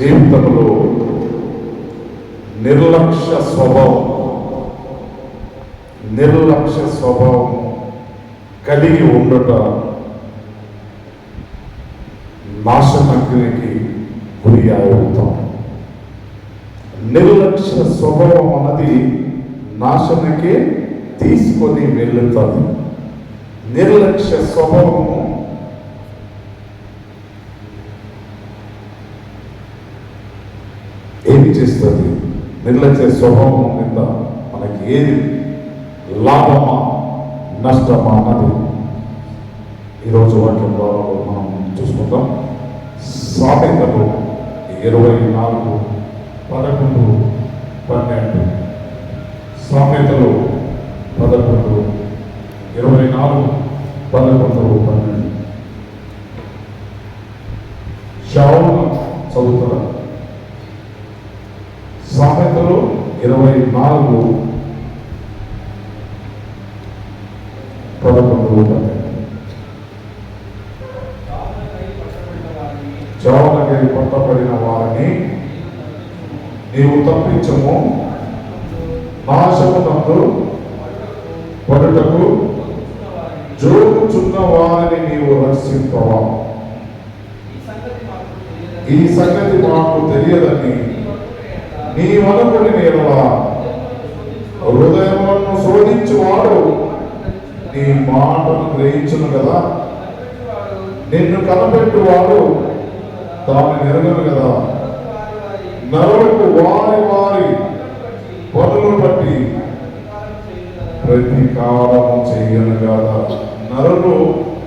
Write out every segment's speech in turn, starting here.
జీవితంలో నిర్లక్ష్య స్వభావం నిర్లక్ష్య స్వభావం కలిగి ఉండట నాశనగ్నికి గురి అవుతాం. నిర్లక్ష్య స్వభావం అన్నది నాశనకే తీసుకొని వెళ్తుంది. నిర్లక్ష్య స్వభావము ఏమి చేస్తుంది. నిర్లక్ష్య స్వభావం కింద మనకి ఏది లాభమా నష్టమా అన్నది ఈరోజు వాక్యం ద్వారా మనం చూసుకుందాం. సామెతలు ఇరవై నాలుగు పదకొండు పన్నెండు సామెతలు పదకొండు ఇరవై నాలుగు పదకొండు పన్నెండు షావును చదువుతారా సామెతలు ఇరవై నాలుగు పదకొండు పన్నెండు జవాబులకి పట్టబడిన వారిని నీవు తప్పించము నాశమునందు పడుటకు జోగుచున్న వారిని నీవు రక్షింపవా ఈ సంగతి మాకు తెలియదని నీ వనకుని నేడలా హృదయములను శోధించువాడు నీ మాటను గ్రహించను కదా. నిన్ను కనపెట్టువాడు తాను నెరగను కదా. నరులకు వారి వారి పనులు బట్టి ప్రతీకారము చేయను కదా నరులు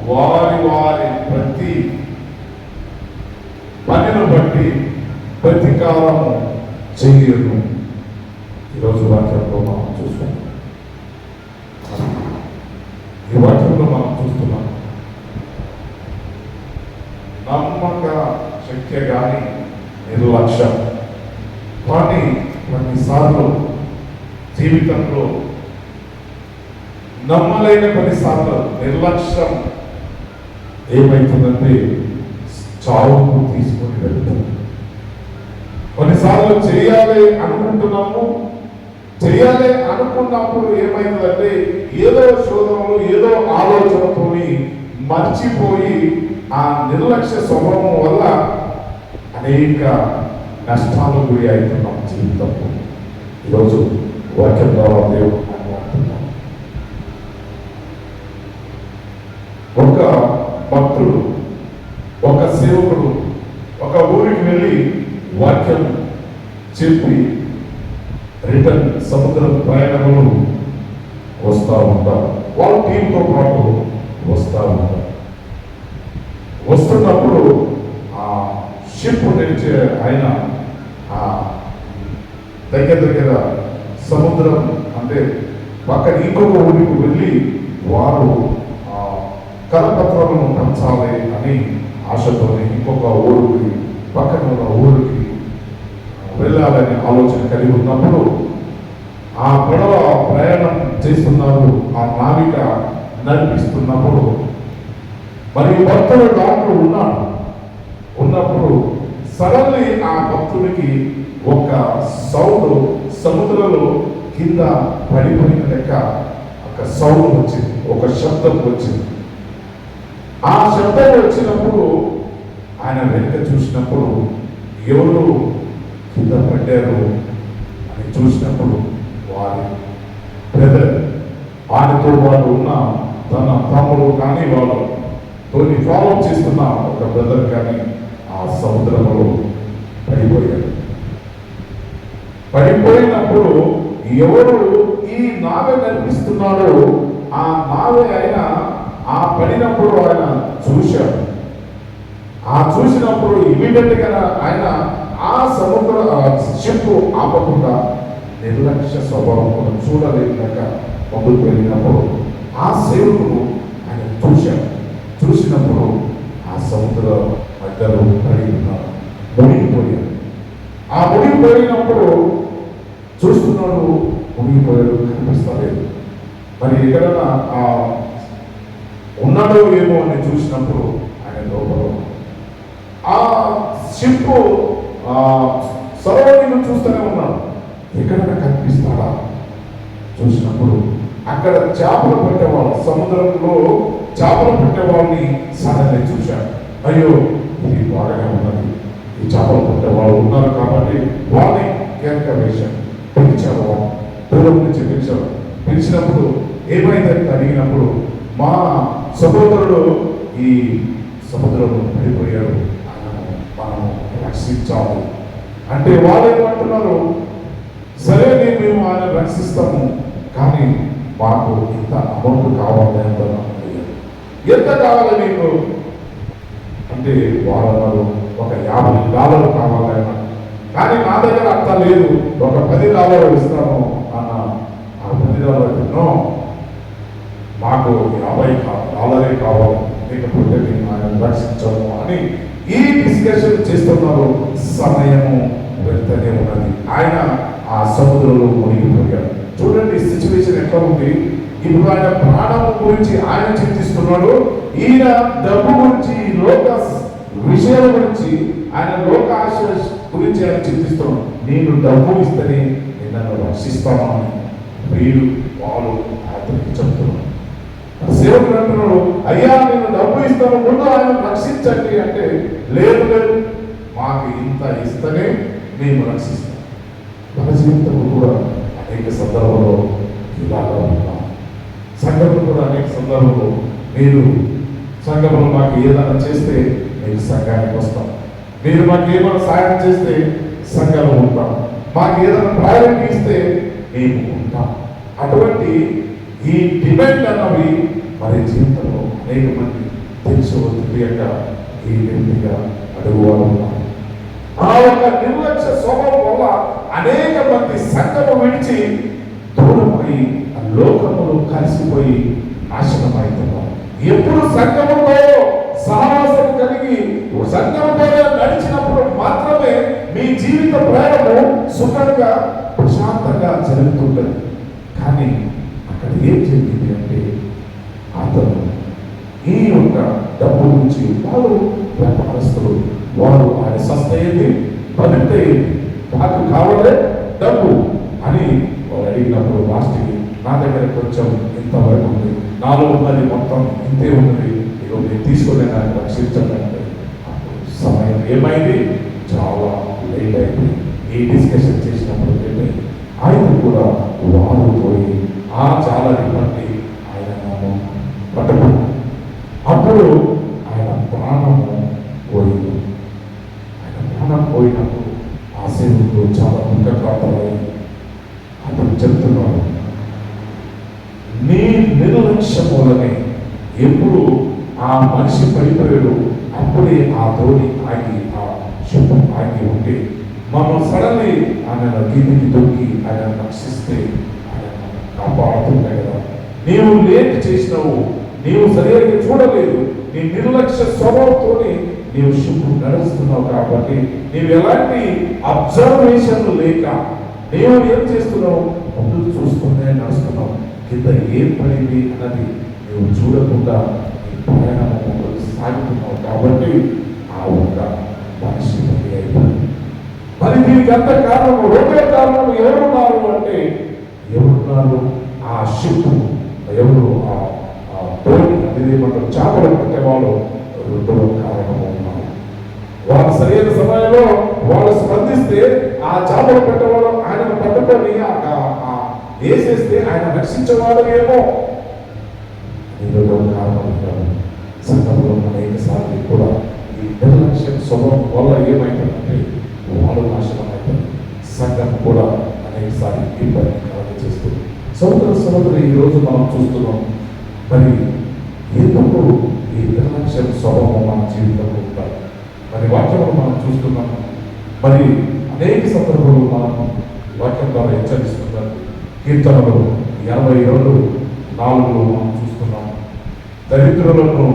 వారి వారి ప్రతి పనిని బట్టి ప్రతీకారము చెయ్యను ఈరోజు వాక్యంలో మనం చూసుకుంటాం ఈ వాక్యంలో మనం చూస్తున్నాం. నమ్మక శక్య కానీ నిర్లక్ష్యం. కానీ కొన్నిసార్లు జీవితంలో నమ్మలేని కొన్నిసార్లు నిర్లక్ష్యం ఏమైతుందంటే చావుకు తీసుకొని వెళ్తుంది కొన్నిసార్లు చేయాలి అనుకుంటున్నాము చేయాలి అనుకున్నప్పుడు ఏమైందంటే ఏదో శోధనలు ఏదో ఆలోచనతో మర్చిపోయి ఆ నిర్లక్ష్య స్వభావం వల్ల అనేక నష్టాలు గురి అవుతున్నాం జీవితంలో. ఈరోజు వాక్యం ద్వారా దేవుడు ఒక భక్తుడు ఒక సేవకుడు ఒక ఊరికి వెళ్ళి వాక్యం చెప్పి సముద్ర ప్రయాణములు వస్తూ ఉంటారు వాళ్ళ టీంతో పాటు వస్తూ ఉంటారు వస్తున్నప్పుడు ఆ షిప్ నిలిచే ఆయన ఆ దగ్గర దగ్గర సముద్రం అంటే పక్కన ఇంకొక ఊరికి వెళ్ళి వారు ఆ కరపత్రములను పంచాలి అని ఆశతో ఇంకొక ఊరికి పక్కన ఉన్న ఊరికి వెళ్ళాలనే ఆలోచన కలిగి ఉన్నప్పుడు ఆ పడవ ప్రయాణం చేస్తున్నారు ఆ నావిక నడిపిస్తున్నప్పుడు మరియు భక్తుడు దాంట్లో ఉన్నాడు. ఉన్నప్పుడు సడన్లీ ఆ భక్తుడికి ఒక సౌండ్ సముద్రంలో కింద పడిపోయిన లెక్క ఒక సౌండ్ వచ్చింది ఒక శబ్దం వచ్చింది. ఆ శబ్దం వచ్చినప్పుడు ఆయన వెనుక చూసినప్పుడు ఎవరు కింద పడ్డారు అని చూసినప్పుడు వారి బ్రదర్. వారితో వాళ్ళు ఉన్న తన తమ్ముడు కానీ వాళ్ళు తోని ఫాలో చేస్తున్న ఒక బ్రదర్ కానీ ఆ సముద్రంలో పడిపోయారు. పడిపోయినప్పుడు ఎవరు ఈ నావె కనిపిస్తున్నాడో ఆ నావె ఆయన ఆ పడినప్పుడు ఆయన చూశాడు. ఆ చూసినప్పుడు ఇమీడియట్గా ఆయన ఆ సముద్ర షిప్ ఆపకుండా నిర్లక్ష్య స్వభావం కూడా చూడలేక ముందుకు వెళ్ళినప్పుడు ఆ సేవకుడు ఆయన చూశాడు. చూసినప్పుడు ఆ సముద్ర మధ్యలో పడి ఉన్నారు మునిగిపోయాడు ఆ మునిగిపోయినప్పుడు చూస్తున్నాడు మునిగిపోయాడు కనిపిస్తలేదు. మరి ఎక్కడన్నా ఆ ఉన్నాడో ఏమో అని చూసినప్పుడు ఆయన లోపల ఆ షిప్ ఆ సరౌండింగ్ చూస్తూనే ఉన్నాడు. ఎక్కడైనా కనిపిస్తాడా చూసినప్పుడు అక్కడ చేపలు పట్టేవాళ్ళు సముద్రంలో చేపలు పట్టేవాళ్ళని సడన్లీ చూశాను అయ్యో ఇది బాగానే ఉన్నది. ఈ చేపలు పట్టేవాళ్ళు ఉన్నారు కాబట్టి వాళ్ళని కేంద్ర వేశాను పిలిచారు దూరం నుంచి పిలిచారు పిలిచినప్పుడు ఏమైందని అడిగినప్పుడు మా సహోదరుడు ఈ సముద్రంలో పడిపోయాడు. ఆయనను మనం రక్షించాలి. అంటే వాళ్ళు ఏమంటున్నారు? సరే నేను మేము ఆయన రక్షిస్తాము. కానీ మాకు ఇంత అమౌంట్ కావాలి అంటున్నాను ఎంత కావాలి మీకు? అంటే వాళ్ళు ఒక యాభై డాలర్లు కావాలి కానీ నా దగ్గర అంత లేదు. ఒక పది డాలర్లు ఇస్తాను అన్న. ఆ పది డాలర్లు నో. మాకు యాభై డాలరే కావాలి. లేకపోతే నేను ఆయన రక్షించము అని ఈ డిస్కషన్ చేస్తున్నారు. సమయము వెళ్తూనే ఉన్నది. ఆయన ఆ సముద్రంలో మునిగిపోయాడు. చూడండి సిచ్యువేషన్ ఎట్లా ఉంది? ఇప్పుడు ఆయన ప్రాణం గురించి ఆయన చింతిస్తున్నాడు. ఈయన డబ్బు గురించి లోక విషయం గురించి ఆయన లోక ఆశ గురించి ఆయన చింతిస్తున్నాడు. నేను డబ్బు ఇస్తేనే నేను నన్ను రక్షిస్తాను వీడు వాళ్ళు అతనికి చెప్తున్నాడు సేవకుడు అంటున్నాడు అయ్యా నేను డబ్బు ఇస్తాను ముందు ఆయన రక్షించండి అంటే లేదు లేదు మాకు ఇంత ఇస్తేనే మేము రక్షిస్తాం. మన జీవితంలో కూడా అనేక సందర్భంలో ఇలాగా ఉన్నాం సంఘంలో కూడా అనేక సందర్భంలో మీరు సంఘంలో మాకు ఏదైనా చేస్తే మీరు సంఘానికి వస్తాం. మీరు మాకు ఏమైనా సాయం చేస్తే సంఘంలో ఉంటాం. మాకు ఏదైనా ప్రయారిటీ ఇస్తే మేము ఉంటాం. అటువంటి ఈ డిమాండ్ అన్నవి మరి జీవితంలో అనేక మంది తెలుసు ఈ వ్యక్తిగా అడుగువారు ఉన్నారు ఆ ఒక నిర్లక్ష్య స్వభావం వల్ల అనేక మంది నుంచి దూరమై ఆ లోకములు కలిసిపోయి నాశనం అవుతున్నారు ఎప్పుడు సంఘముతో సహవాసం కలిగి సంఘముతో నడిచినప్పుడు మాత్రమే మీ జీవిత ప్రయాణము సుఖంగా ప్రశాంతంగా జరుగుతుంటుంది. కానీ అక్కడ ఏం జరిగింది అంటే అతను ఈ యొక్క డబ్బు నుంచి వాళ్ళు వ్యాపారస్తులు వారు ఆయన సస్తయ్యేది బతుకుతయ్యేది నాకు కావాలే డబ్బు అని వాళ్ళు అడిగినప్పుడు లాస్ట్కి నా దగ్గర కొంచెం ఇంతవరకు ఉంది నాలో ఉన్నది మొత్తం ఇంతే ఉన్నది ఇక నేను తీసుకునే నాకు రక్షించండి సమయం ఏమైంది చాలా లేట్ అయింది ఈ డిస్కషన్ చేసినప్పుడు లేట్ ఆయన కూడా వారు పోయి ఆ చాలా బట్టి ఆయన నామం పట్టుకు అప్పుడు ఆయన ప్రాణము పోయింది ఆయన ప్రాణం పోయినప్పుడు ఆ సేవకుడు చాలా దుఃఖప్రాంతమై అతను చెప్తున్నాడు నీ నిర్లక్ష్యం వల్లనే ఎప్పుడు ఆ మనిషి పడిపోయాడు. అప్పుడే ఆ ధోని ఆగి ఆ శుభం ఆగి ఉంటే మమ్మల్ని సడన్లీ ఆయన కిందికి దొరికి ఆయన రక్షిస్తే ఆయన కాపాడుతుంటాయి కదా. నీవు లేట్ చేసినావు నీవు సరిగ్గా చూడలేదు నీ నిర్లక్ష్య స్వభావంతోనే నీవు శుభ్రం నడుస్తున్నావు కాబట్టి నీవు ఎలాంటి అబ్జర్వేషన్లు లేక నీవు ఏం చేస్తున్నావు? ముందు చూస్తూనే నడుస్తున్నావు. కింద ఏం పడింది అన్నది నువ్వు చూడకుండా నీ ప్రయాణం కాబట్టి ఆ ఒక్క మనిషి అయిపోయింది మరి దీనికి అంత కారణం రెండో కారణం ఎవరున్నారు అంటే ఎవరున్నారు ఆ షిప్ ఎవరు ఆ ఆ అదేమంటారు చేపలు పట్టేవాళ్ళు రెండవ కారణము ఉన్నారు వాళ్ళు సరైన సమయంలో వాళ్ళు స్పందిస్తే ఆ చేపలు పెట్టేవాళ్ళు ఆయన పట్టుకొని వేసేస్తే ఆయన రక్షించేవాడు ఏమో రెండవ కారణం సంఘంలో అనేక సార్లు కూడా ఈ నిర్లక్ష్యం స్వభావం వల్ల ఏమైందంటే వాళ్ళు నాశనం అవుతారు సంఘం కూడా అనేక సార్లు ఇబ్బంది కలగ చేస్తుంది సోదర సోదరు ఈ రోజు మనం చూస్తున్నాం మరి ఎందుకు ఈ నిర్లక్ష్యం స్వభావం మన జీవితంలో ఉంటారు మరి వాక్యంలో మనం చూస్తున్నాం. మరి అనేక సందర్భంలో మనం వాక్యం ద్వారా హెచ్చరిస్తున్నారు కీర్తనలు ఎనభై రెండు నాలుగులో మనం చూస్తున్నాం. దరిద్రులను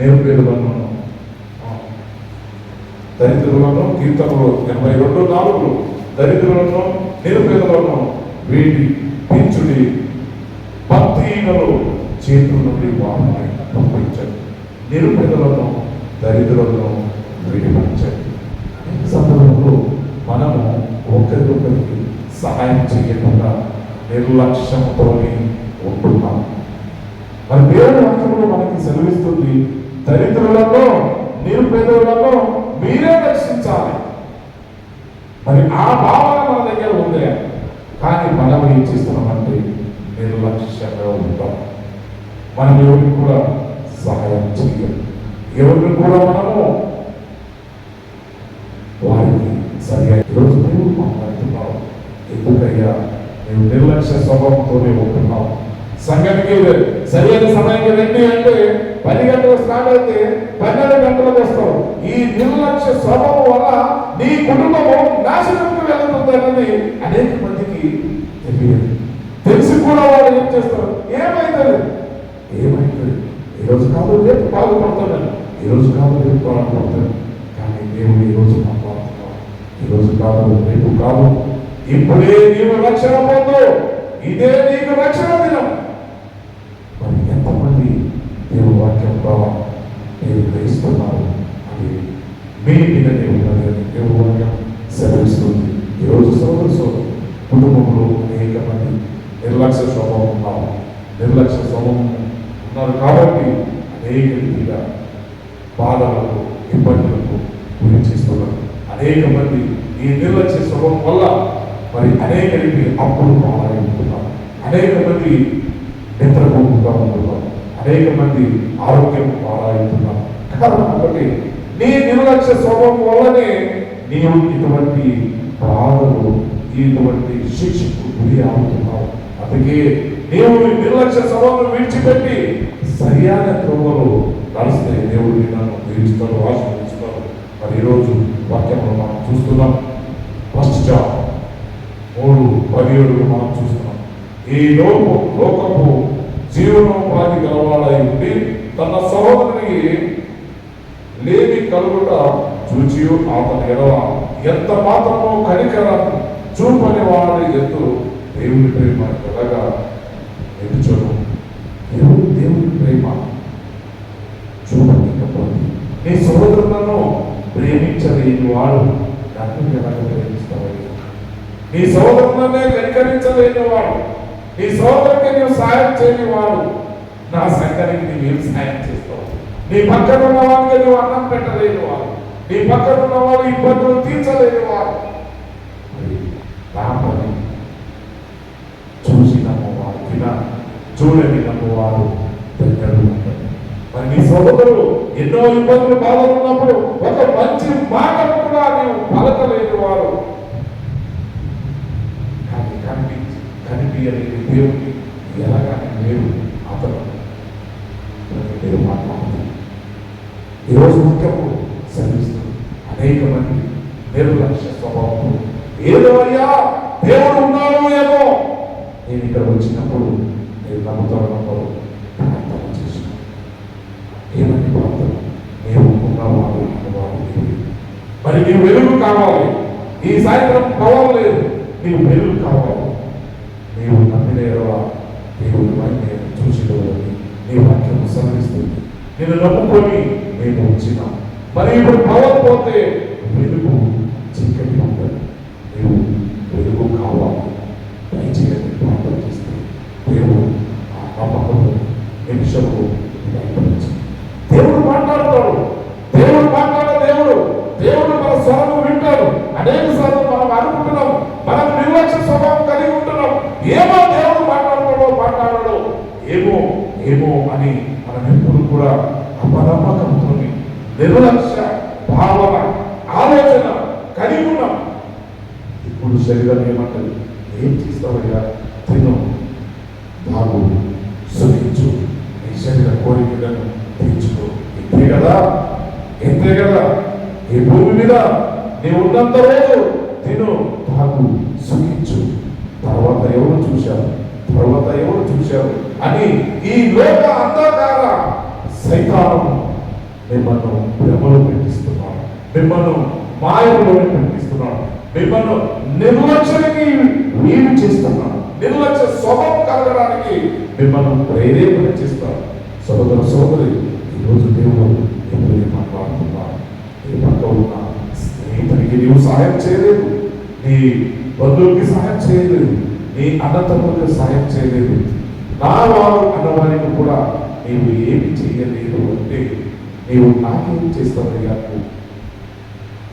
నిరుపేదలను ఆ, దరిద్రులను కీర్తనలు ఎనభై రెండు నాలుగు దరిద్రులను నిరుపేదలను వీడి పించుడి భక్తిహీనలు చేతుల నుండి వారిని పంపించండి నిరుపేదలను దరిద్రులను విడిపించండి. అనేక సందర్భంలో మనము ఒకరికొకరికి సహాయం చేయకుండా నిర్లక్ష్యంతోనే ఉంటున్నాం. మరి దేవుని వాక్యంలో మనకి సెలవిస్తుంది దరిద్రులను నిరుపేదలను మీరే రక్షించాలి. మరి ఆ భావన మన దగ్గర ఉంది కానీ మనం ఏం చేస్తున్నామంటే నిర్లక్ష్యంగా ఉంటాం. మనం ఎవరికి కూడా సహాయం చేయం ఎవరిని కూడా మనము వారికి సరిగా ఈరోజు దేవుడు మాట్లాడుతున్నావు ఎందుకయ్యా? మేము నిర్లక్ష్య స్వభావంతోనే ఉంటున్నాం. సంఘానికి సరైన సమయానికి రండి అంటే పది గంటలకు స్టార్ట్ అయితే పన్నెండు గంటలకు వస్తాం. ఈ నిర్లక్ష్య స్వభావం వల్ల నీ కుటుంబము నాశనంకు వెళ్తుంది అన్నది అనేక మందికి తెలియదు. తెలిసి కూడా వాళ్ళు ఏం చేస్తారు? ఏమైతుంది? ఏమైతుంది? ఈ రోజు కాదు రేపు బాగుపడుతున్నాను ఈ రోజు కాదు రేపు బాగుపడతాను కానీ దేవుడు ఈ రోజు ఈరోజు ఈ రోజు కాదు రేపు కాదు. ఇప్పుడే నీవు రక్షణ పొందు. ఇదే నీకు రక్షణ దినం. మమ్మల్ని ఎంతమంది దేవుడు వాక్యం ద్వారా మీరు గ్రహిస్తున్నారు. అది మీ మీదనే ఉన్నది అని దేవుడు వాక్యం సెలవిస్తుంది. ఈరోజు సోదరు సోదరు కుటుంబంలో అనేక మంది నిర్లక్ష్య స్వభావం ఉన్నారు. నిర్లక్ష్య స్వభావం ఉన్నారు కాబట్టి అనేక రీతిగా బాధలకు ఇబ్బందులకు గురి చేస్తున్నారు. అనేక మంది ఈ నిర్లక్ష్య స్వభావం వల్ల మరి అనేక రీతి అప్పులు పాలై ఉంటున్నారు అనేక మంది నిద్రపోకుండా అనేక మంది ఆరోగ్యం పాలవుతున్నారు కారణం ఒకటి నీ నిర్లక్ష్య స్వభావం వల్లనే నీవు ఇటువంటి బాధలు ఇటువంటి శిక్షకు గురి అవుతున్నావు. అందుకే నీవు నీ నిర్లక్ష్య స్వభావం విడిచిపెట్టి సరియైన త్రోవలో నడిస్తే దేవుడు నన్ను దీవిస్తాడు ఆశీర్వదిస్తాడు. మరి ఈరోజు వాక్యంలో మనం చూస్తున్నాం. ఫస్ట్ జాబ్ మూడు పదిహేడు మనం చూస్తున్నాం. ఈ లోపు లోకపు జీవనోపాధి గలవాడై ఉండి తన సహోదరుని లేని కలుగుట చూచి అతని ఎడవ ఎంత మాత్రమో కనికరం చూపని వాడి ఎందు దేవుని ప్రేమ ఎలాగా నిలుచను దేవుడు దేవుని ప్రేమ. చూపలేకపోతే నీ సహోదరులను ప్రేమించలేని వాడు నన్ను ఎలాగ ప్రేమిస్తావు నీ సహోదరులనే కనికరించలేని వాడు నీ సోదరునికి నీవు సాయం చేయని వాడు నా సంఘానికి నీవేం సాయం చేస్తావు? నీ పక్కన ఉన్న వాడికి నువ్వు అన్నం పెట్టలేని వాడు. నీ పక్కన ఉన్న వాడు ఇబ్బందులు తీర్చలేని వాడు. మరి నా పని చూసి నమ్మవాడు వినా చూడని నమ్మవాడు దగ్గరలో మరి నీ సోదరుడు ఎన్నో ఇబ్బందులు బాధలు ఉన్నప్పుడు ఒక మంచి మాట కూడా నీవు పలకలేని వారు కానీ కనిపించని ఉపయోగం దేవుడిని ఎలాగని మీరు అతను మీరు మాట్లాడుతుంది ఈరోజు ముఖ్యము శ్రమిస్తుంది అనేక మంది నిర్లక్ష్య స్వభావం ఏదో అయ్యా దేవుడు ఉన్నాడు ఏమో. నేను ఇక్కడ వచ్చినప్పుడు నేను నమ్ముతాను నమ్మరు ప్రార్థన చేసిన ఏమని ప్రార్థన? నేను ఉన్నవాడు ఉన్నవాడు మరి నీవు వెలుగు కావాలి. ఈ సాయంత్రం పవర్ లేదు నీవు వెలుగు కావాలి. నీవు దేవుడు దేవుని వాక్యం నీ వాక్యం సవరిస్తుంది నేను నమ్ముకొని మేము వచ్చినాం. మరి ఇప్పుడు పవర్ పోతే వెలుగు చీకటి ఉంటుంది నీవు వెలుగు కావాలి దయచేయండి ప్రార్థన చేస్తే దేవుడు ఆ నమ్మకంలో నిమిషంలో బయటపరిచి దేవుడు మాట్లాడతాడు దేవుడు మాట్లాడే దేవుడు దేవుడు మన స్వరం వింటాడు అనేక సార్లు మనం అనుకుంటున్నాం మనం నిర్లక్ష్య స్వభావం కలిగి ఉంటున్నాం ఏమో దేవుడు మాట్లాడతాడో మాట్లాడడో ఏమో ఏమో అని మనం ఎప్పుడు కూడా అపనమ్మకంతో నిర్లక్ష్య భావన ఆలోచన కలిగి ఉన్నాం ఇప్పుడు శరీరం ఏమంటది? ఏం చేస్తావయ్యా? తిను. బాగు. సుఖించు. నీ శరీర కోరికలను తీర్చుకో. ఇంతే కదా? ఇంతే కదా? ఈ భూమి మీద నీ ఉన్నంత రోజు తిను బాగు సుఖించు. తర్వాత ఎవరు చూశారు? తర్వాత ఎవరు చూశారు? అని ఈ లోక అంధకార సైతాను మిమ్మల్ని భ్రమలో పెట్టిస్తున్నాడు. మిమ్మల్ని మాయలో పెట్టిస్తున్నాడు. మిమ్మల్ని నిర్లక్ష్యానికి వీలు చేస్తున్నాడు. నిర్లక్ష్య స్వభావం కలగడానికి మిమ్మల్ని ప్రేరేపణ చేస్తాడు సోదర సోదరి ఈరోజు దేవుడు ఎప్పుడు మాట్లాడుతున్నాడు నీ పక్క ఉన్న స్నేహితునికి నీవు సహాయం చేయలేదు. నీ బంధువులకి సహాయం చేయలేదు. నీ అన్నతమ్ములకు సహాయం చేయలేదు. నా వారు అన్నవారికి కూడా నీవు ఏమి చేయలేదు అంటే నీవు నాకేం చేస్తావు నువ్వు?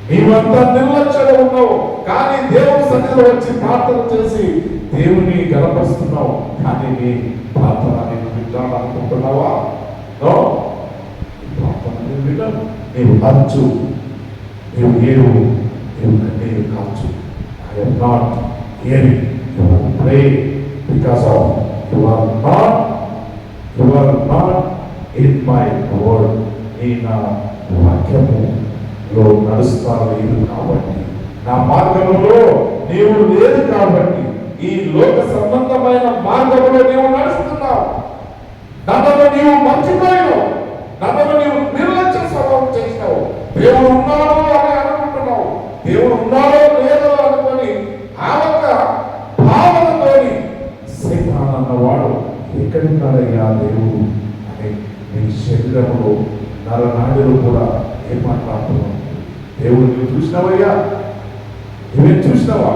నీవంతా నిర్లక్ష్యంగా ఉన్నావు. కానీ దేవుని సన్నిధిలో వచ్చి ప్రార్థన చేసి దేవుని గడపరుస్తున్నావు కానీ నీ ప్రార్థన నేను వింటాననుకుంటున్నావా? ప్రార్థన నేను విన్నాను. నీవు అరచు. నీవు ఏడు నీవు కన్నీరు కాచు I am not hearing you are pray because of you are not you are not in my word నీ నా వాక్యములో నడుస్తాను లేదు కాబట్టి. నా మార్గంలో నీవు లేదు కాబట్టి ఈ లోక సంబంధమైన మార్గంలో నీవు నడుస్తున్నావు. నన్ను నీవు మర్చిపోయావు. నన్ను నీవు నిర్లక్ష్య స్వభావం చేసినావు. దేవుడు ఉన్నాడు అని అనుకుంటున్నావు. దేవుడు ఉన్నాడో లేదో అనుకొని ఆ ఒక్క భావనతోని సైతాన్ అన్నవాడు ఎక్కడున్నాడయ్యా దేవుడు? అని నీ శరీరంలో నరనాడులు కూడా ఏం మాట్లాడుతున్నావు దేవుడు నువ్వు చూసినావయ్యా? నువ్వేం చూసినావా?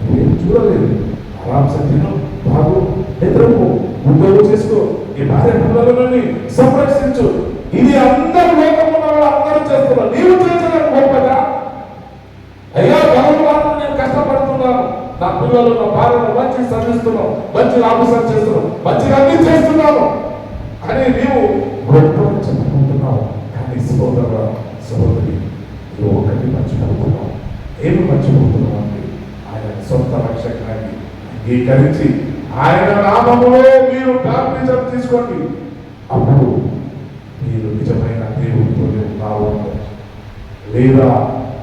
నువ్వేం చూడలేదు. ఆరాంశ తిను బాగు నిద్రపు ఉద్యోగం చేసుకో నీ భార్య పిల్లలని సంరక్షించు. ఇది అందరు లోకంలో వాళ్ళు అందరూ చేస్తున్నారు. నీవు చేసిన గొప్పగా. అయ్యా బలం మాత్రం నేను కష్టపడుతున్నాను. నా పిల్లలు నా భార్యను మంచి చదివిస్తున్నాను మంచి ఆఫీసర్ చేస్తున్నాను మంచిగా అన్ని చేస్తున్నాను అని నీవు గొప్పగా అనుకున్నాం కానీ సోదర సోదరి నువ్వు ఒకటి మర్చిపోతున్నాం ఏమి మర్చిపోతున్నాం అంటే ఆయన సొంత రక్షకాన్ని అంగీకరించి ఆయన నామములో మీరు బాప్తిజం తీసుకోండి. అప్పుడు మీరు నిజమైన దేవుడితోనే ఉన్నావు. లేదా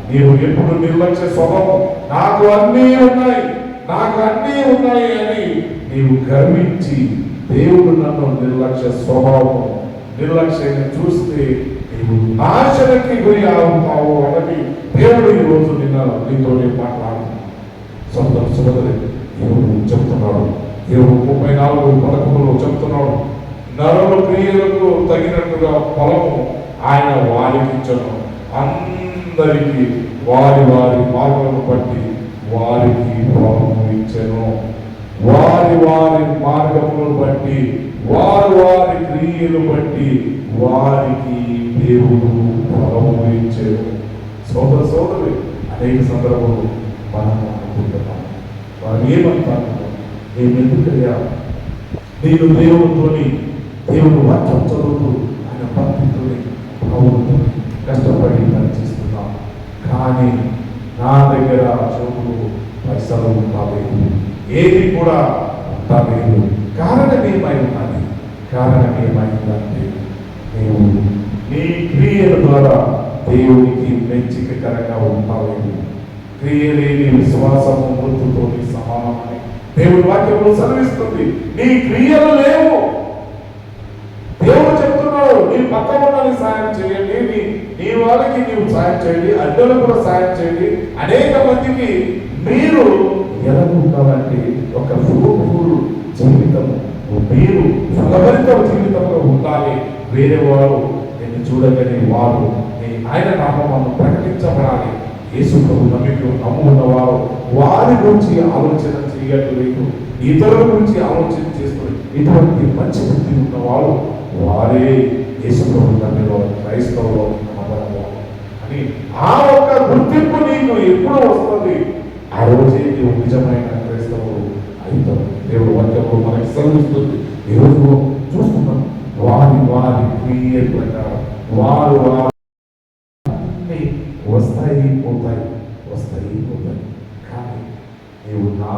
నీవు ఎప్పుడు నిర్లక్ష్య స్వభావం నాకు అన్నీ ఉన్నాయి నాకు అన్నీ ఉన్నాయి అని నీవు గర్వించి దేవుడు నన్ను నిర్లక్ష్య స్వభావం నిర్లక్ష్యంగా చూస్తే నీవు నాశనకి గురి అవుతావు అన్నది దేవుడు ఈ రోజు నిన్న నీతోనే మాట్లాడు సొంత సోదరి దేవుడు చెప్తున్నాడు. దేవుడు ముప్పై నాలుగు పథకంలో చెప్తున్నాడు. నరుల క్రియలకు తగినట్టుగా ఫలము ఆయన వారికి ఇచ్చను అందరికీ వారి వారి మార్గం బట్టి వారికి ఫలము ఇచ్చను. వారి వారి మార్గములు బట్టి వారి వారి క్రియలు బట్టి వారికి దేవుడు ఫలము ఇచ్చెను సోదర సోదరి అనేక సందర్భాలు మనం అనుకుంటున్నాం. వారు ఏమంటారు? నేను ఎందుకయ్యా? నేను దేవునితోని దేవుడు వాక్యం చదువుతూ ఆయన భక్తితోని భావంతో కష్టపడి పనిచేస్తున్నాం కానీ నా దగ్గర చదువు పైసలు కాలేదు. ఏది కూడా ఉంటాలేదు కారణం ఏమై ఉన్నది కారణం ఏమైందంటే నీవు నీ క్రియల ద్వారా దేవునికి మెచ్చికకరంగా ఉంటావేమో. క్రియలేని విశ్వాసము మృతుతో సమానమని దేవుడి వాక్యంలో సెలవిస్తుంది. నీ క్రియలు లేవు. దేవుడు చెప్తున్నాడు నీ పక్క వాళ్ళని సాయం చేయండి నీ నీ వాళ్ళకి నీవు సాయం చేయండి అడ్డలు కూడా సాయం చేయండి. అనేక మందికి మీరు ఎలా ఒక ఫ్రూట్ఫుల్ జీవితం మీరు ఫలభరిత జీవితంలో ఉండాలి. వేరే వారు నేను చూడగలిగే వారు ఆయన నామమును ప్రకటించబడాలి. యేసు ప్రభు నమ్మిక నమ్ము ఉన్నవారు వారి గురించి ఆలోచన చేయట్లేదు ఇతరుల గురించి ఆలోచన చేసుకుని ఇటువంటి మంచి బుద్ధి ఉన్నవారు వారే యేసు ప్రభు నమ్మిన క్రైస్తవులు అని ఆ ఒక్క గుర్తింపు నీకు ఎప్పుడు వస్తుంది. ఆ రోజే నీవు నిజమైన క్రైస్తవులు అవుతావు దేవుడు వాక్యంలో మనకి సెలవిస్తుంది. ఈరోజు చూస్తున్నాం. వారి వారి క్రియ ప్రకారం వారు వారి వస్తాయి పోతాయి వస్తాయి పోతాయి. కానీ నీవు నా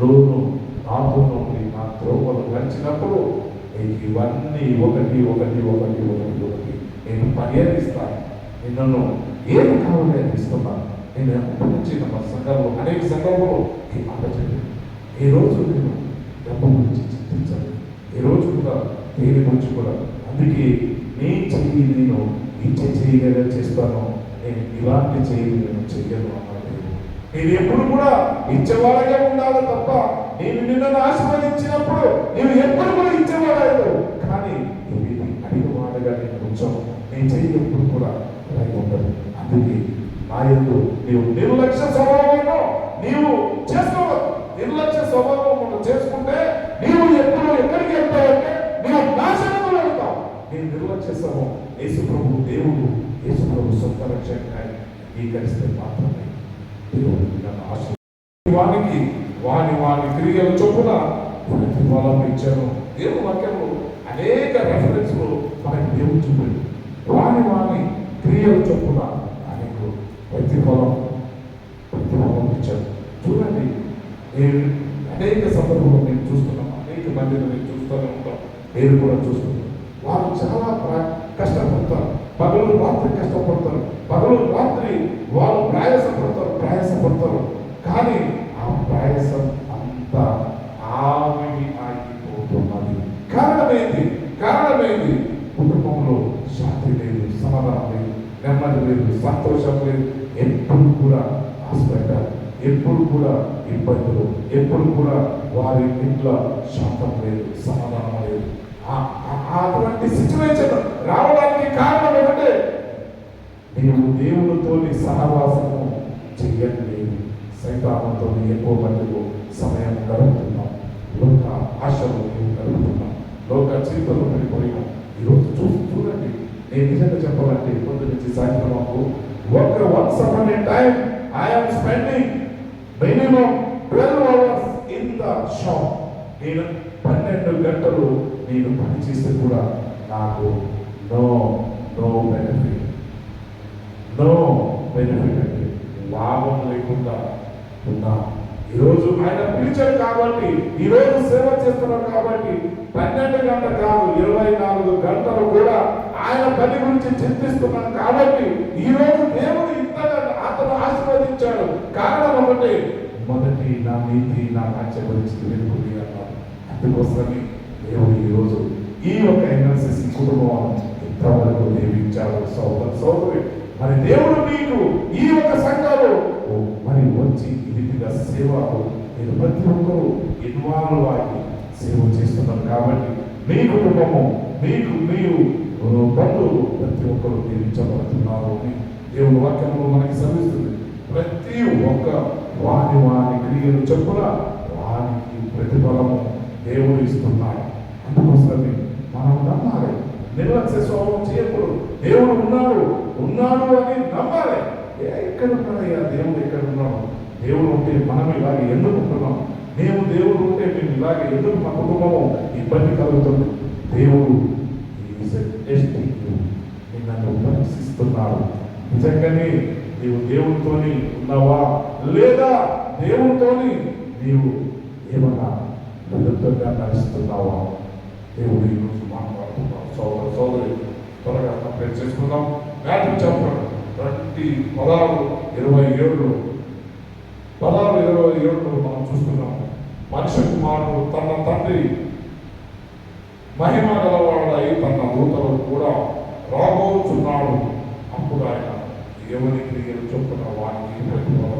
లోను నాతో నా త్రోవలు నడిచినప్పుడు నీకు ఇవన్నీ ఒకటి ఒకటి ఒకటి ఒకటి ఒకటి. నేను పర్యటిస్తాను. నిన్ను ఏ కావాలి ఇస్తున్నాను నేను అప్పటి నుంచి సంఘంలో అనేక సంఘంలో ఈ మాట చెప్పాను ఈ రోజు నేను డబ్బు గురించి చింతించాను. ఈ రోజు కూడా దేని గురించి కూడా అందుకే నేను చెయ్యి నేను ఇచ్చే చేయగలిగా చేస్తాను నేను ఇలాంటి చేయని నేను చెయ్యను అన్నాడు నేను ఎప్పుడు కూడా ఇచ్చేవాడగా ఉండాలి తప్ప నేను నిన్ను ఆశీర్వదించినప్పుడు నేను ఎప్పుడు కూడా ఇచ్చేవాడలేదు కానీ అడిగిన వాడగా నేను ఉంచాను నేను చెయ్యి ఎప్పుడు కూడా అలాగే ఉండదు. అందుకే నా ఎందు నీవు నిర్లక్ష్య స్వభావము నీవు చేసుకోవద్దు. నిర్లక్ష్య స్వభావం చేసుకుంటే నీవు ఎప్పుడు ఎక్కడికి వెళ్తావంటే నీవు నాశనంలో వెళ్తావు నీ నిర్లక్ష్య స్వభావం యేసుప్రభు దేవుడు యేసుప్రభు సొంత రక్షణ అంగీకరిస్తే మాత్రమే. దేవుడు నన్ను ఆశ వానికి వాని వాని క్రియల చొప్పున ప్రతిఫలం ఇచ్చాను. దేవుడు వాక్యంలో అనేక రెఫరెన్స్లు మనకి దేవుడు చూపాడు వాని వాని క్రియల చొప్పున ఆయనకు ప్రతిఫలం పొలం ఇచ్చారు చూడండి. అనేక సందర్భంలో నేను చూస్తున్నాం అనేక మందిని నేను చూస్తూనే ఉంటాం నేను కూడా చూస్తున్నాను. వారు చాలా కష్టపడతారు. పగలు రాత్రి కష్టపడతారు. పగలు రాత్రి వాళ్ళు ప్రయాసపడతారు. ప్రయాసపడతారు. కానీ ఆ ప్రయాసం అంతా ఆవిడి ఆగిపోతున్నది కారణమేంటి? కారణమేంటి? కుటుంబంలో శాంతి లేదు సమాధానం లేదు నెమ్మది లేదు సంతోషం లేదు. ఎప్పుడు కూడా హాస్పిటల్ ఎప్పుడు కూడా ఇబ్బందులు ఎప్పుడు కూడా వారి ఇంట్లో శాంతం లేదు సమాధానం లేదు. ఆ- అటువంటి సిచ్యువేషన్ రావడానికి కారణం ఏంటంటే నీవు దేవునితోని సహవాసము చెయ్యట్లేదు. సైతానంతో ఎక్కువ మందిలో సమయం గడుపుతున్నాం లోక ఆశలు నీవు గడుపుతున్నాం లోక చీతలు పడిపోయినాం ఈరోజు చూసి చూడండి నేను నిజంగా చెప్పాలంటే పొద్దు నుంచి సాయంత్రం ఒక once upon a time am spending minimum twelve hours in the shop నేను పన్నెండు గంటలు నేను పని చేస్తే కూడా నాకు no no benefit no benefit అంటే లాభం లేకుండా ఉన్నా. ఈరోజు ఆయన పిలిచారు కాబట్టి ఈరోజు సేవ చేస్తున్నారు కాబట్టి పన్నెండు గంటలు కాదు ఇరవై నాలుగు గంటలు కూడా ఆయన పని గురించి చింతిస్తున్నాం కాబట్టి ఈ రోజు దేవుడు ఇంతగా అతను ఆశీర్వదించాడు. కారణం ఒకటి మొదటి నా నీతి నా రాజ్య గురించి వెనుకుంది అన్నారు అందుకోసమని దేవుడు ఈ రోజు ఈ యొక్క ఎన్ఎస్ఎస్ కుటుంబం ఇంతవరకు దీవించాడు సోదర సోదరి మరి దేవుడు మీకు ఈ యొక్క సంఘాలు మరి వచ్చి ఈ రీతిగా సేవకు మీరు ప్రతి ఒక్కరూ ఇన్వాల్వ్ అయ్యి సేవ చేస్తున్నారు. కాబట్టి మీ కుటుంబము మీకు మీరు పనులు ప్రతి ఒక్కరు దీవించబడుతున్నారు అని దేవుని వాక్యంలో మనకి శ్రమిస్తుంది ప్రతి ఒక్క వాని వాని క్రియలు చెప్పున వానికి ప్రతిఫలము దేవుడు ఇస్తున్నాడు. అందుకోసమే మనం నమ్మాలి. నిర్లక్ష్య స్వభావం చేయకూడదు. దేవుడు ఉన్నాడు ఉన్నాడు అని నమ్మాలి. ఎక్కడ ఉన్నాడయ్యా దేవుడు ఎక్కడ ఉన్నాడు? దేవుడు ఉంటే మనం ఇలాగే ఎందుకు ఉంటున్నాం? మేము దేవుడు ఉంటే మేము ఇలాగే ఎందుకు మా కుటుంబము ఇబ్బంది కలుగుతుంది? దేవుడు పరీక్షిస్తున్నాడు నిజంగానే నీవు దేవునితోని ఉన్నావా? లేదా దేవునితోని నీవు ఏమన్నా నిరంతరంగా నడుస్తున్నావా? దేవుడు ఈ రోజు మాట్లాడుతున్నాం సోదరు సోదరి త్వరగా కంప్లీట్ చేసుకుందాం. మ్యాథ్యూ చాప్టర్ ట్వంటీ పదహారు ఇరవై ఏడు పదహారు ఇరవై ఏడు మనం చూస్తున్నాం. మనిషి కుమారుడు తన తండ్రి మహిమ గలవాడై తన దూతలు కూడా రాబోతున్నాడు అప్పుడు ఆయన ఎవరి క్రియలు చొప్పున వారికి ప్రతిఫలం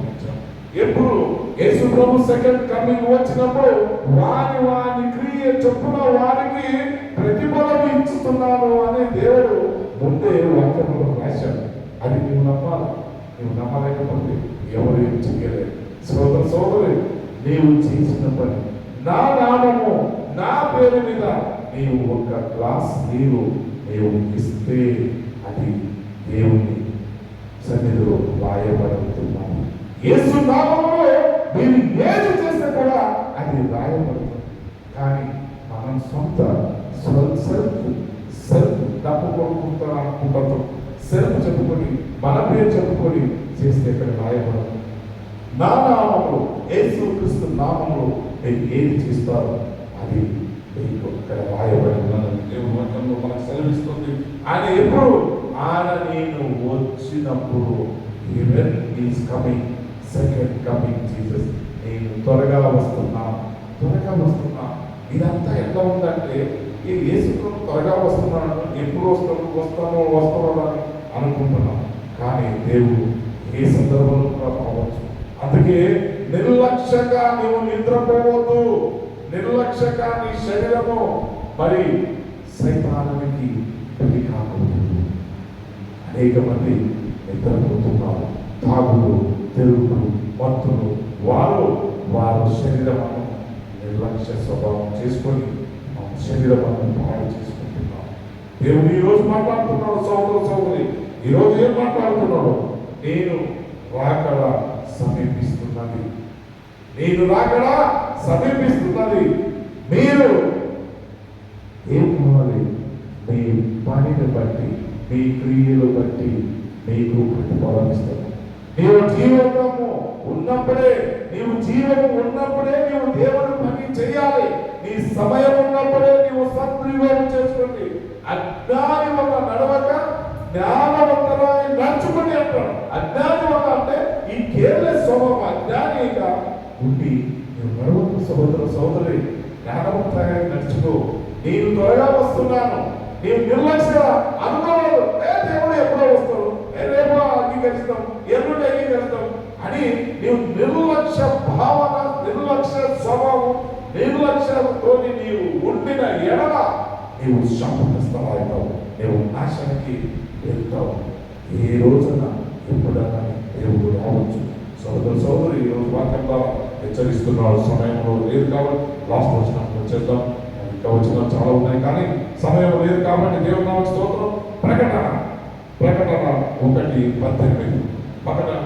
ఎప్పుడు యేసు ప్రభు సెకండ్ కమింగ్ వచ్చినప్పుడు వారి వారి క్రియ చొప్పున వారికి ప్రతిఫలం ఇచ్చుతున్నాను అని దేవుడు ముందే వాక్యంలో రాశాడు. అది నువ్వు నమ్మాలి. నువ్వు నమ్మలేకపోతే ఎవరు ఏం చేయలేదు సోదర సోదరి నీవు చేసిన పని నా నామము నా పేరు మీద నీవు ఒక గ్లాస్ నీరు నీవు ఇస్తే అది దేవుని సన్నిధిలో రాయబడుతున్నాను యేసు నామంలో మీరు ఏది చేస్తే కూడా అది రాయబడుతుంది కానీ మనం సొంత సెల్ఫ్ సెల్ఫ్ డబ్బు కొనుక్కుంటా అనుకుంటాం సెల్ఫ్ చెప్పుకొని మన పేరు చెప్పుకొని చేస్తే ఇక్కడ రాయబడదు నా నామంలో యేసు క్రీస్తు నామంలో నేను ఏది చేస్తారో అది ఇక్కడ రాయబడి ఉన్నది. దేవుడు మనకు సెలవిస్తుంది. ఆయన ఎప్పుడు ఆయన నేను వచ్చినప్పుడు is coming second coming Jesus నేను త్వరగా వస్తున్నా త్వరగా వస్తున్నా. ఇదంతా ఎట్లా ఉందంటే ఈ యేసు త్వరగా వస్తున్నాను ఎప్పుడు వస్తాను వస్తానో వస్తానో అని అనుకుంటున్నాం. కానీ దేవుడు ఏ సందర్భంలో రావచ్చు అందుకే నిర్లక్ష్యంగా నువ్వు నిద్రపోవద్దు. నిర్లక్ష్యంగా నీ శరీరము మరి సైతానానికి పెళ్ళి కాకూడదు అనేక మంది నిద్రపోతున్నారు తాగులు తెరుగులు మత్తులు వారు వారు శరీరమును నిర్లక్ష్య స్వభావం చేసుకొని మన శరీరమును పాడు చేసుకుంటున్నాం దేవుడు ఈరోజు రోజు మాట్లాడుతున్నాడు సోదరు సోదరి ఈ రోజు ఏం మాట్లాడుతున్నాడు? నేను రాకడ సమీపిస్తున్నది. నేను రాకడ సమీపిస్తున్నది. మీరు ఏం కావాలి మీ పనిని బట్టి మీ క్రియలు బట్టి మీకు ప్రతిఫలం ఇస్తాను. నీవు జీవనము ఉన్నప్పుడే నీవు జీవము ఉన్నప్పుడే నీవు దేవుని పని చేయాలి. నీ సమయం ఉన్నప్పుడే నీవు సద్వినియోగం చేసుకోండి. అజ్ఞాని వల్ల నడవక జ్ఞానవంతరాయి నడుచుకుని అంటాడు. అజ్ఞాని వల్ల అంటే ఈ కేరళ స్వభావం అజ్ఞానిగా ఉండి నువ్వు నడవకు సహోదర సోదరి జ్ఞానవంతంగా నడుచుకో. నేను త్వరగా వస్తున్నాను. నీవు నిర్లక్ష్య అనుకోలేదు ఏ దేవుడు ఎప్పుడో వస్తాడు? ఏ రేపు అంగీకరిస్తాం ఎల్లుండి అంగీకరిస్తాం అని నీవు నిర్లక్ష్య భావన నిర్లక్ష్య స్వభావం నిర్లక్ష్యంతో నీవు ఉండిన ఎడల నీవు శాపగ్రస్తమవుతావు నీవు నాశనకి వెళ్తావు. ఏ రోజున ఎప్పుడన్నా దేవుడు రావచ్చు. సోదరు సోదరు ఈ రోజు వాక్యంగా హెచ్చరిస్తున్నాడు సమయంలో లేదు కాబట్టి లాస్ట్ వచ్చినప్పుడు చేద్దాం. ఇంకా వచ్చిన చాలా ఉన్నాయి కానీ సమయం లేదు కాబట్టి దేవుడు నామకు స్తోత్రం. ప్రకటన ప్రకటన ఒకటి పద్దెనిమిది. ప్రకటన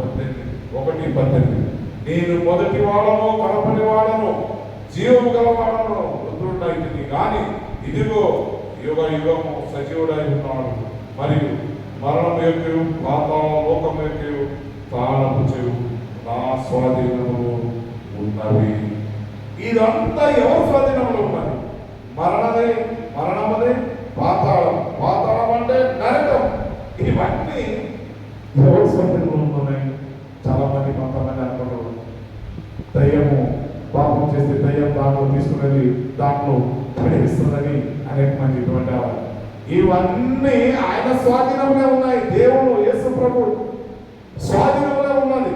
పద్దెనిమిది. ఒకటి పద్దెనిమిది. నేను మొదటి వాడను కనపడి వాడను జీవము గలవాడను రుద్రుడైతుంది కానీ ఇదిగో యుగ యుగము సజీవుడై ఉన్నాడు. మరియు మరణం యొక్క పాతాళ లోకం యొక్క తాళపు చెవు నా స్వాధీనము ఉన్నవి. ఇదంతా ఎవరి స్వాధీనంలో ఉన్నది? మరణమే మరణమదే పాతాళం పాతాళం అంటే నరకం. ఇవన్నీ ఎవరి స్వాధీనంలో ఉన్నాయి చాలా మంది కొంతమంది అనుకుంటారు. దయ్యము పాపం చేస్తే దయ్యం దాంట్లో తీసుకునేది దాంట్లో పడేస్తుందని అనేక మంది ఇటువంటి ఇవన్నీ ఆయన స్వాధీనంలో ఉన్నాయి. దేవుడు యేసు ప్రభు స్వాధీనంలో ఉన్నది.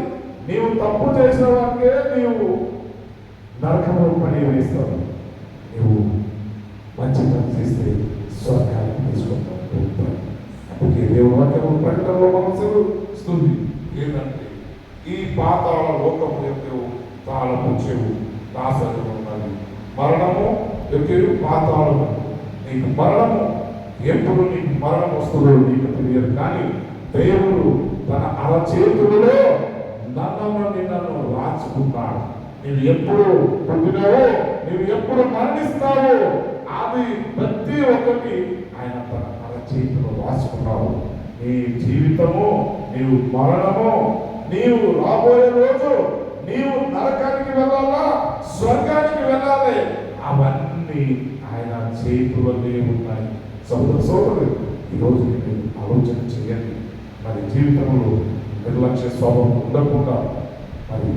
నీవు తప్పు చేసిన వారికే నీవు నరకంలో పని వేస్తావు నీవు మంచి పని చేస్తే స్వర్గానికి తీసుకుంటావు అందుకే దేవుడు వాక్యము ప్రకటనలో ఇస్తుంది. ఏంటంటే ఈ పాతాల లోకము యొక్క తాళము చెవు నాశనం ఉన్నది. మరణము యొక్క పాతాళము. నీకు మరణము ఎప్పుడు నీకు మరణం వస్తుందో నీకు తెలియదు. కానీ దేవుడు తన అరచేతులలో నన్నను నన్ను రాచుకున్నాడు నీవు ఎప్పుడు పుట్టినావో నీవు ఎప్పుడు మరణిస్తావో అది ప్రతి ఒక్కటి ఆయన తన అరచేతిలో రాసుకున్నావు నీ జీవితము నీవు మరణము నీవు రాబోయే రోజు నీవు నరకానికి వెళ్ళాలా? స్వర్గానికి వెళ్ళాలి? అవన్నీ ఆయన చేతులనే ఉన్నాయి. సోదర సోదరు ఈరోజు మీరు ఆలోచన చేయండి. మరి జీవితంలో నిర్లక్ష్య స్వభావం ఉండకుండా మరి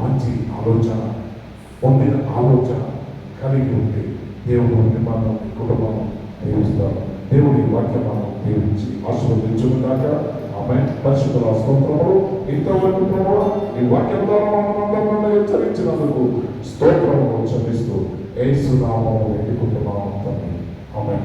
మంచి ఆలోచన పొందిన ఆలోచన కలిగి ఉంటే దేవుడు మిమ్మల్ని కుటుంబం దీవిస్తారు దేవుడి వాక్యం మనం దీవించి ఆశీర్వదించుకున్నాక ఆమె పరిశుద్ధుల స్తోత్రములు ఇంతవరకు ప్రభావ ఈ వాక్యం ద్వారా మనందరినీ హెచ్చరించినందుకు స్తోత్రములు చెల్లిస్తూ ఏసు నామము తండ్రి. ఆమె